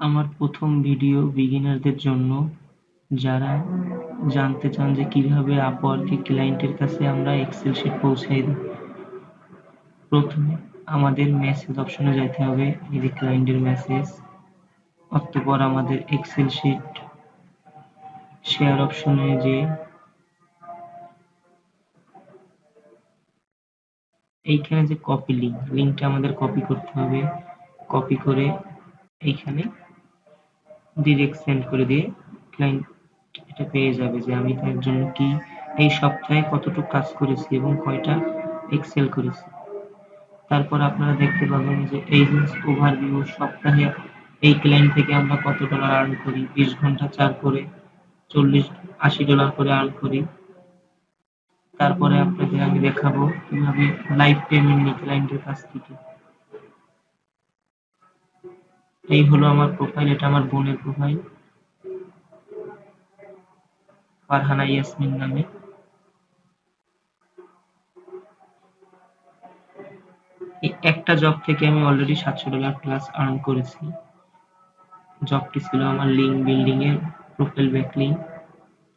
আমার প্রথম ভিডিও বিগিনারদের জন্য। যারা জানতে চান যে কীভাবে আপওয়ার্কে ক্লায়েন্টের কাছে আমরা এক্সেল শিট পৌঁছাই দিই, প্রথমে আমাদের মেসেজ অপশনে যেতে হবে। এই যে ক্লায়েন্টের মেসেজ অতঃপর আমাদের এক্সেল শিট শেয়ার অপশনে যে এইখানে যে কপি লিঙ্ক লিঙ্কটা আমাদের কপি করতে হবে। কপি করে এইখানে ডিরেক্ট সেন্ড করে দিয়ে ক্লায়েন্ট এটা পেয়ে যাবে যে আমি তার জন্য কি এই সপ্তাহে কতটুকু কাজ করেছি এবং কয়টা এক্সেল করেছি। তারপর আপনারা দেখতে পাবেন যে যে ওভারভিউ সপ্তাহে এই ক্লায়েন্ট থেকে আমরা কত ডলার আর্ন করি, বিশ ঘণ্টা চার করে, চল্লিশ, আশি ডলার করে আর্ন করি। তারপরে আপনাদের আমি দেখাবো কীভাবে লাইভ পেমেন্ট নিই ক্লায়েন্টের কাছ থেকে। এই হলো আমার প্রোফাইল এটা আমার বোনের প্রোফাইল ফারহানা ইয়াসমিন নামে। এই একটা জব থেকে আমি অলরেডি সাতশো ডলার প্লাস আর্ন করেছি। জবটি ছিল আমার লিঙ্ক বিল্ডিং এর প্রোফাইল ব্যাকলিং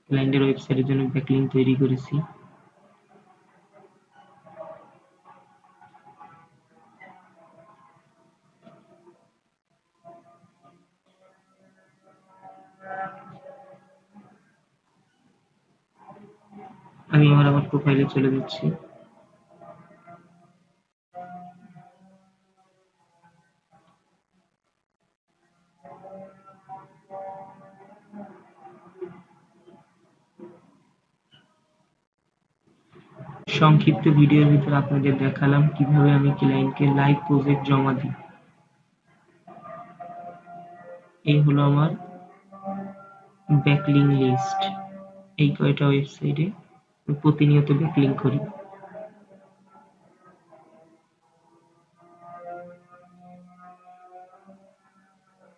ক্লায়েন্টের ওয়েবসাইটের জন্য ব্যাকলিং তৈরি করেছি। আমি আমার আমার প্রোফাইলে চলে যাচ্ছি। সংক্ষিপ্ত ভিডিওর ভিতরে আপনাদের দেখালাম কীভাবে আমি ক্লায়েন্টকে লাইভ প্রজেক্ট জমা দিই। এই হলো আমার ব্যাকলিং লিস্ট এই কয়টা ওয়েবসাইটে প্রতিনিয়ত ব্যাকলিং করি।